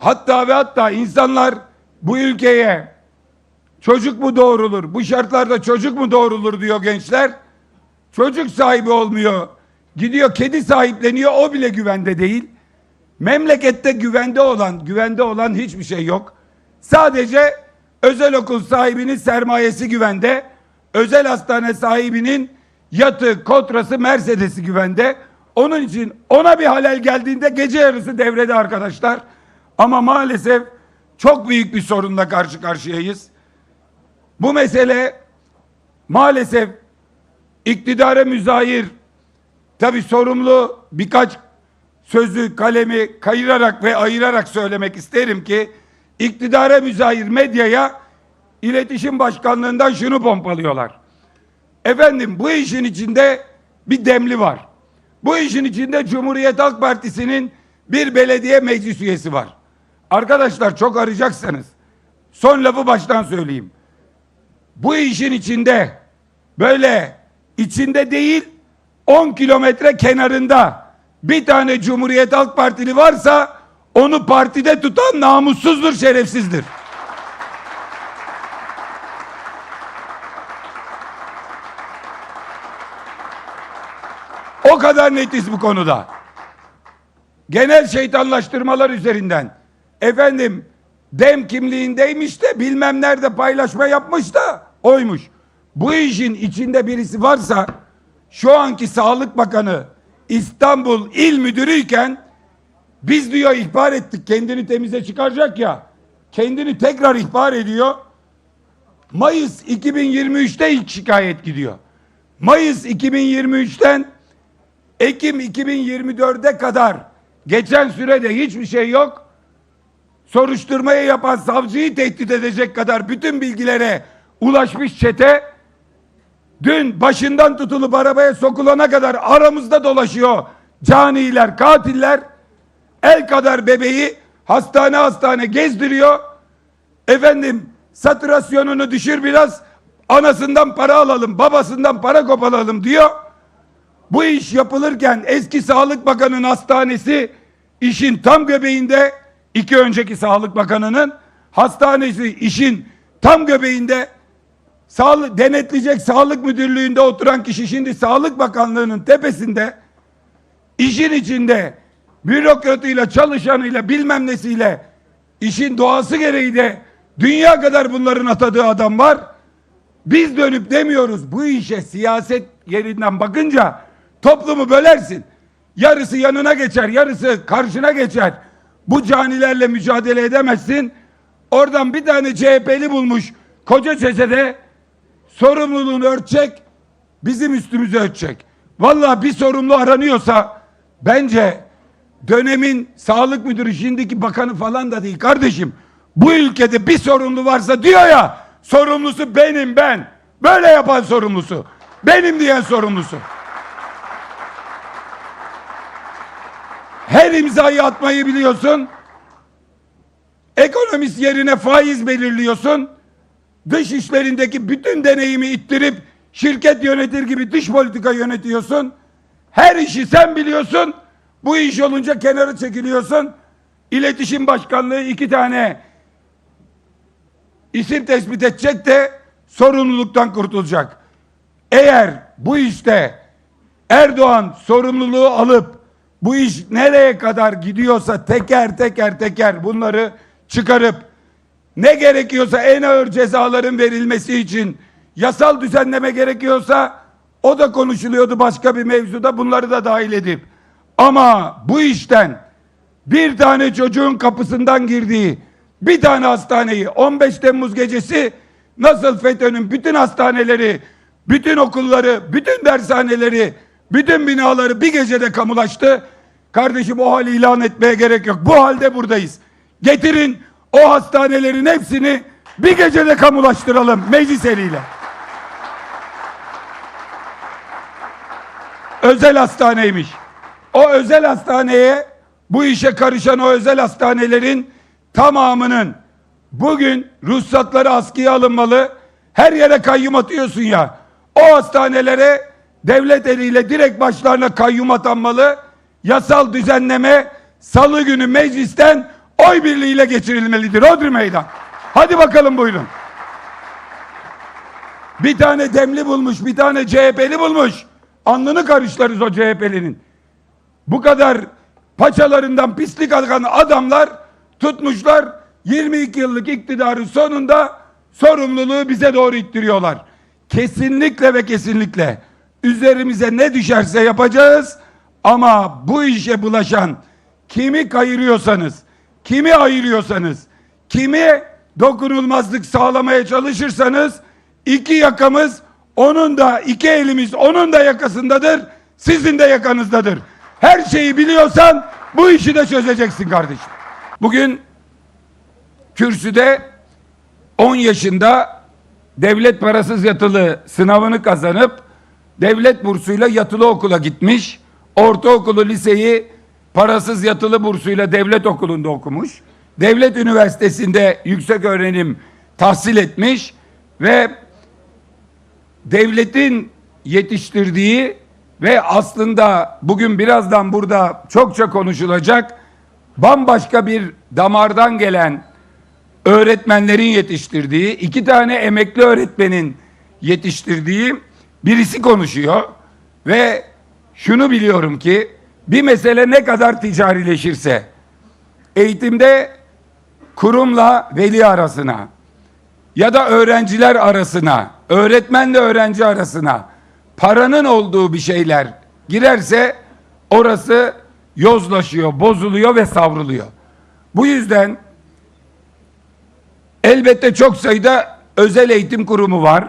Hatta ve hatta insanlar bu ülkeye çocuk mu doğurulur, bu şartlarda çocuk mu doğurulur diyor gençler. Çocuk sahibi olmuyor. Gidiyor kedi sahipleniyor o bile güvende değil. Memlekette güvende olan, güvende olan hiçbir şey yok. Sadece özel okul sahibinin sermayesi güvende. Özel hastane sahibinin yatı, kontrası, Mercedes'i güvende. Onun için ona bir halel geldiğinde gece yarısı devrede arkadaşlar. Ama maalesef çok büyük bir sorunla karşı karşıyayız. Bu mesele maalesef iktidara müzahir tabi sorumlu birkaç sözü kalemi kayırarak ve ayırarak söylemek isterim ki iktidara müzahir medyaya iletişim başkanlığından şunu pompalıyorlar. Efendim bu işin içinde bir demli var. Bu işin içinde Cumhuriyet Halk Partisi'nin bir belediye meclis üyesi var. Arkadaşlar çok arayacaksanız son lafı baştan söyleyeyim. Bu işin içinde böyle içinde değil 10 kilometre kenarında bir tane Cumhuriyet Halk Partili varsa onu partide tutan namussuzdur, şerefsizdir. O kadar netiz bu konuda. Genel şeytanlaştırmalar üzerinden. Efendim dem kimliğindeymiş de bilmem nerede paylaşma yapmış da oymuş. Bu işin içinde birisi varsa şu anki Sağlık Bakanı İstanbul İl Müdürüyken biz diyor ihbar ettik kendini temize çıkaracak ya kendini tekrar ihbar ediyor. Mayıs 2023'te ilk şikayet gidiyor. Mayıs 2023'ten Ekim 2024'e kadar geçen sürede hiçbir şey yok. Soruşturmayı yapan savcıyı tehdit edecek kadar bütün bilgilere ulaşmış çete dün başından tutulup arabaya sokulana kadar aramızda dolaşıyor caniler, katiller el kadar bebeği hastane hastane gezdiriyor. Efendim satürasyonunu düşür biraz anasından para alalım, babasından para kopalalım diyor. Bu iş yapılırken eski Sağlık Bakanı'nın hastanesi işin tam göbeğinde iki önceki Sağlık Bakanı'nın hastanesi işin tam göbeğinde sağlık denetleyecek sağlık müdürlüğünde oturan kişi şimdi Sağlık Bakanlığı'nın tepesinde işin içinde bürokratıyla çalışanıyla bilmem nesiyle işin doğası gereği de dünya kadar bunların atadığı adam var. Biz dönüp demiyoruz bu işe siyaset yerinden bakınca toplumu bölersin. Yarısı yanına geçer, yarısı karşına geçer. Bu canilerle mücadele edemezsin. Oradan bir tane CHP'li bulmuş koca çeçede sorumluluğunu örtecek, bizim üstümüzü örtecek. Vallahi bir sorumlu aranıyorsa bence dönemin sağlık müdürü şimdiki bakanı falan da değil kardeşim. Bu ülkede bir sorumlu varsa diyor ya sorumlusu benim ben. Böyle yapan sorumlusu. Benim diyen sorumlusu. Her imzayı atmayı biliyorsun. Ekonomist yerine faiz belirliyorsun. Dış işlerindeki bütün deneyimi ittirip şirket yönetir gibi dış politika yönetiyorsun. Her işi sen biliyorsun. Bu iş olunca kenara çekiliyorsun. İletişim Başkanlığı iki tane isim tespit edecek de sorumluluktan kurtulacak. Eğer bu işte Erdoğan sorumluluğu alıp bu iş nereye kadar gidiyorsa teker teker teker bunları çıkarıp ne gerekiyorsa en ağır cezaların verilmesi için yasal düzenleme gerekiyorsa o da konuşuluyordu başka bir mevzuda bunları da dahil edip. Ama bu işten bir tane çocuğun kapısından girdiği bir tane hastaneyi 15 Temmuz gecesi nasıl FETÖ'nün bütün hastaneleri, bütün okulları, bütün dershaneleri, bütün binaları bir gecede kamulaştı. Kardeşim o hali ilan etmeye gerek yok. Bu halde buradayız. Getirin o hastanelerin hepsini bir gecede kamulaştıralım meclis eliyle. Özel hastaneymiş. O özel hastaneye bu işe karışan o özel hastanelerin tamamının bugün ruhsatları askıya alınmalı. Her yere kayyum atıyorsun ya. O hastanelere devlet eliyle direkt başlarına kayyum atanmalı. Yasal düzenleme salı günü meclisten oy birliğiyle geçirilmelidir. Odur meydan. Hadi bakalım buyurun. Bir tane demli bulmuş, bir tane CHP'li bulmuş. Alnını karışlarız o CHP'linin. Bu kadar paçalarından pislik akan adamlar tutmuşlar 22 yıllık iktidarın sonunda sorumluluğu bize doğru ittiriyorlar. Kesinlikle ve kesinlikle üzerimize ne düşerse yapacağız ama bu işe bulaşan kimi kayırıyorsanız, kimi ayırıyorsanız, kimi dokunulmazlık sağlamaya çalışırsanız iki yakamız onun da iki elimiz onun da yakasındadır, sizin de yakanızdadır. Her şeyi biliyorsan bu işi de çözeceksin kardeşim. Bugün kürsüde 10 yaşında devlet parasız yatılı sınavını kazanıp devlet bursuyla yatılı okula gitmiş. Ortaokulu, liseyi parasız yatılı bursuyla devlet okulunda okumuş. Devlet üniversitesinde yüksek öğrenim tahsil etmiş ve devletin yetiştirdiği ve aslında bugün birazdan burada çokça konuşulacak bambaşka bir damardan gelen öğretmenlerin yetiştirdiği, iki tane emekli öğretmenin yetiştirdiği birisi konuşuyor ve şunu biliyorum ki bir mesele ne kadar ticarileşirse eğitimde kurumla veli arasına ya da öğrenciler arasına, öğretmenle öğrenci arasına paranın olduğu bir şeyler girerse orası yozlaşıyor, bozuluyor ve savruluyor. Bu yüzden elbette çok sayıda özel eğitim kurumu var.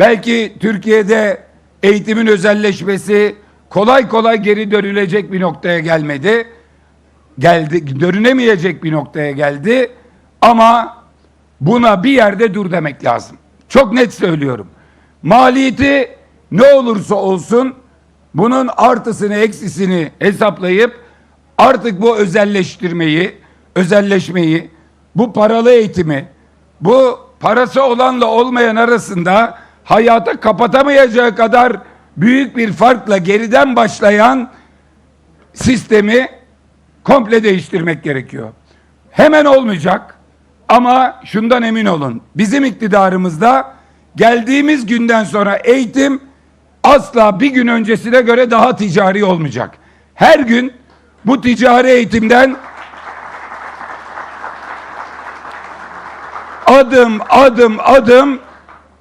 Belki Türkiye'de eğitimin özelleşmesi kolay kolay geri dönülecek bir noktaya gelmedi. Geldi, dönülemeyecek bir noktaya geldi. Ama buna bir yerde dur demek lazım. Çok net söylüyorum. Maliyeti ne olursa olsun bunun artısını eksisini hesaplayıp artık bu özelleştirmeyi, özelleşmeyi, bu paralı eğitimi, bu parası olanla olmayan arasında hayata kapatamayacağı kadar büyük bir farkla geriden başlayan sistemi komple değiştirmek gerekiyor. Hemen olmayacak ama şundan emin olun. Bizim iktidarımızda geldiğimiz günden sonra eğitim asla bir gün öncesine göre daha ticari olmayacak. Her gün bu ticari eğitimden adım adım adım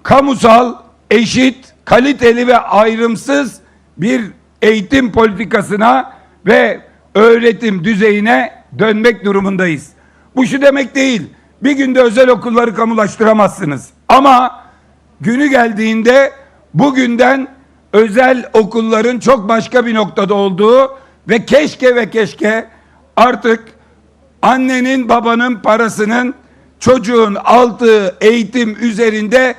kamusal, eşit, kaliteli ve ayrımsız bir eğitim politikasına ve öğretim düzeyine dönmek durumundayız. Bu şu demek değil. Bir günde özel okulları kamulaştıramazsınız. Ama günü geldiğinde bugünden özel okulların çok başka bir noktada olduğu ve keşke ve keşke artık annenin babanın parasının çocuğun aldığı eğitim üzerinde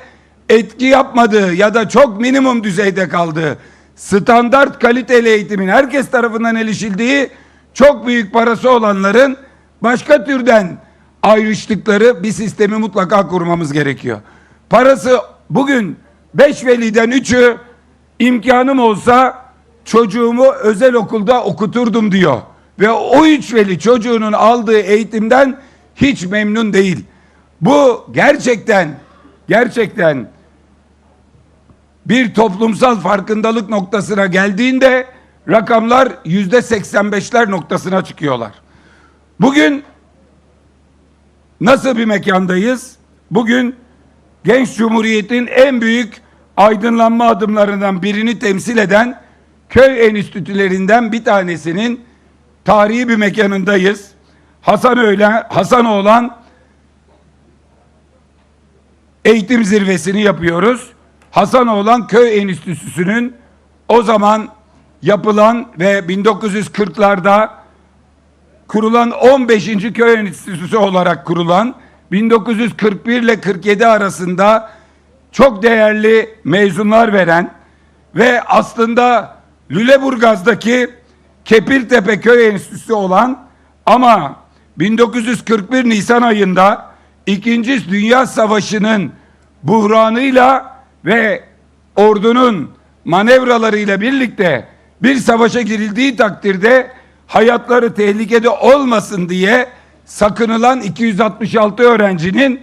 etki yapmadığı ya da çok minimum düzeyde kaldığı standart kaliteli eğitimin herkes tarafından erişildiği çok büyük parası olanların başka türden ayrıştıkları bir sistemi mutlaka kurmamız gerekiyor. Parası bugün 5 veliden 3'ü imkanım olsa çocuğumu özel okulda okuturdum diyor. Ve o üç veli çocuğunun aldığı eğitimden hiç memnun değil. Bu gerçekten gerçekten bir toplumsal farkındalık noktasına geldiğinde rakamlar yüzde 85'ler noktasına çıkıyorlar. Bugün nasıl bir mekandayız? Bugün Genç Cumhuriyet'in en büyük aydınlanma adımlarından birini temsil eden köy enstitülerinden bir tanesinin tarihi bir mekanındayız. Hasan öyle Hasan olan eğitim zirvesini yapıyoruz. Hasanoğlan Köy Enstitüsü'nün o zaman yapılan ve 1940'larda kurulan 15. Köy Enstitüsü olarak kurulan 1941 ile 47 arasında çok değerli mezunlar veren ve aslında Lüleburgaz'daki Kepirtepe Köy Enstitüsü olan ama 1941 Nisan ayında İkinci Dünya Savaşı'nın buhranıyla ve ordunun manevralarıyla birlikte bir savaşa girildiği takdirde hayatları tehlikede olmasın diye sakınılan 266 öğrencinin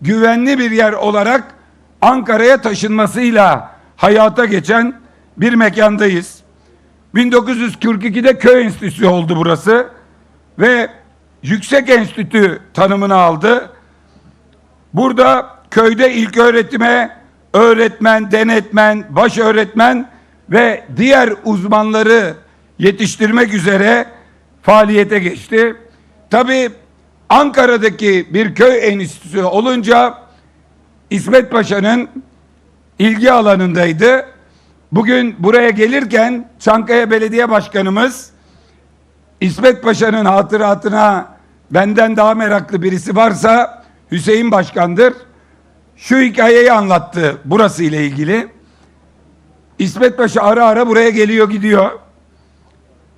güvenli bir yer olarak Ankara'ya taşınmasıyla hayata geçen bir mekandayız. 1942'de köy enstitüsü oldu burası ve yüksek enstitü tanımını aldı. Burada köyde ilk öğretime öğretmen, denetmen, baş öğretmen ve diğer uzmanları yetiştirmek üzere faaliyete geçti. Tabi Ankara'daki bir köy enstitüsü olunca İsmet Paşa'nın ilgi alanındaydı. Bugün buraya gelirken Çankaya Belediye Başkanımız İsmet Paşa'nın hatıratına benden daha meraklı birisi varsa Hüseyin Başkan'dır. Şu hikayeyi anlattı burası ile ilgili. İsmet Paşa ara ara buraya geliyor gidiyor.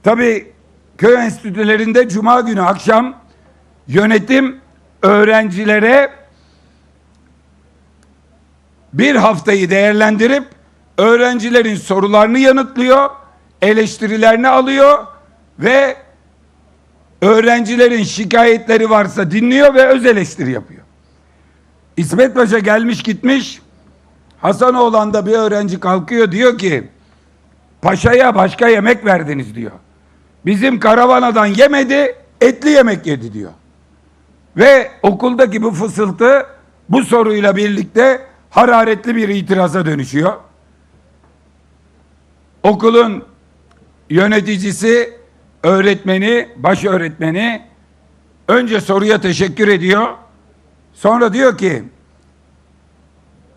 Tabi köy enstitülerinde cuma günü akşam yönetim öğrencilere bir haftayı değerlendirip öğrencilerin sorularını yanıtlıyor, eleştirilerini alıyor ve öğrencilerin şikayetleri varsa dinliyor ve öz eleştiri yapıyor. İsmet Paşa gelmiş gitmiş. Hasanoğlan'da bir öğrenci kalkıyor diyor ki paşaya başka yemek verdiniz diyor. Bizim karavanadan yemedi etli yemek yedi diyor. Ve okuldaki bu fısıltı bu soruyla birlikte hararetli bir itiraza dönüşüyor. Okulun yöneticisi, öğretmeni, baş öğretmeni önce soruya teşekkür ediyor. Sonra diyor ki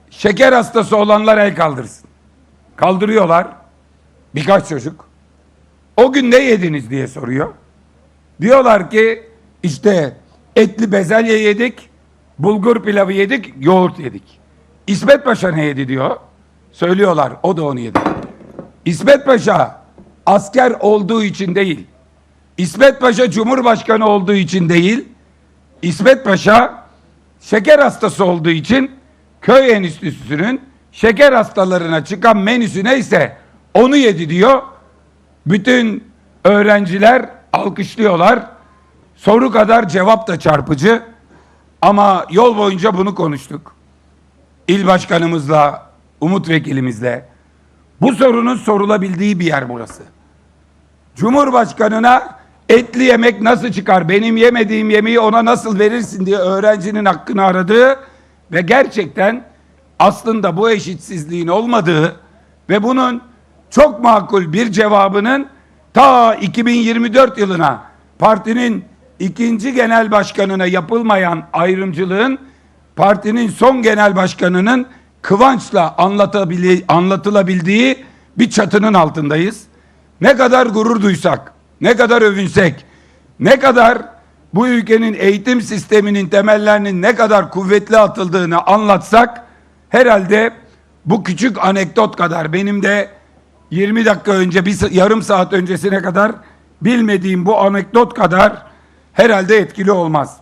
şeker hastası olanlar el kaldırsın. Kaldırıyorlar. Birkaç çocuk. O gün ne yediniz diye soruyor. Diyorlar ki işte etli bezelye yedik, bulgur pilavı yedik, yoğurt yedik. İsmet Paşa ne yedi diyor. Söylüyorlar o da onu yedi. İsmet Paşa asker olduğu için değil. İsmet Paşa Cumhurbaşkanı olduğu için değil. İsmet Paşa şeker hastası olduğu için köy enstitüsünün şeker hastalarına çıkan menüsü neyse onu yedi diyor. Bütün öğrenciler alkışlıyorlar. Soru kadar cevap da çarpıcı. Ama yol boyunca bunu konuştuk. İl başkanımızla, Umut vekilimizle. Bu sorunun sorulabildiği bir yer burası. Cumhurbaşkanına etli yemek nasıl çıkar? Benim yemediğim yemeği ona nasıl verirsin diye öğrencinin hakkını aradığı ve gerçekten aslında bu eşitsizliğin olmadığı ve bunun çok makul bir cevabının ta 2024 yılına partinin ikinci genel başkanına yapılmayan ayrımcılığın partinin son genel başkanının kıvançla anlatılabildiği bir çatının altındayız. Ne kadar gurur duysak, ne kadar övünsek, ne kadar bu ülkenin eğitim sisteminin temellerinin ne kadar kuvvetli atıldığını anlatsak herhalde bu küçük anekdot kadar benim de 20 dakika önce bir yarım saat öncesine kadar bilmediğim bu anekdot kadar herhalde etkili olmaz.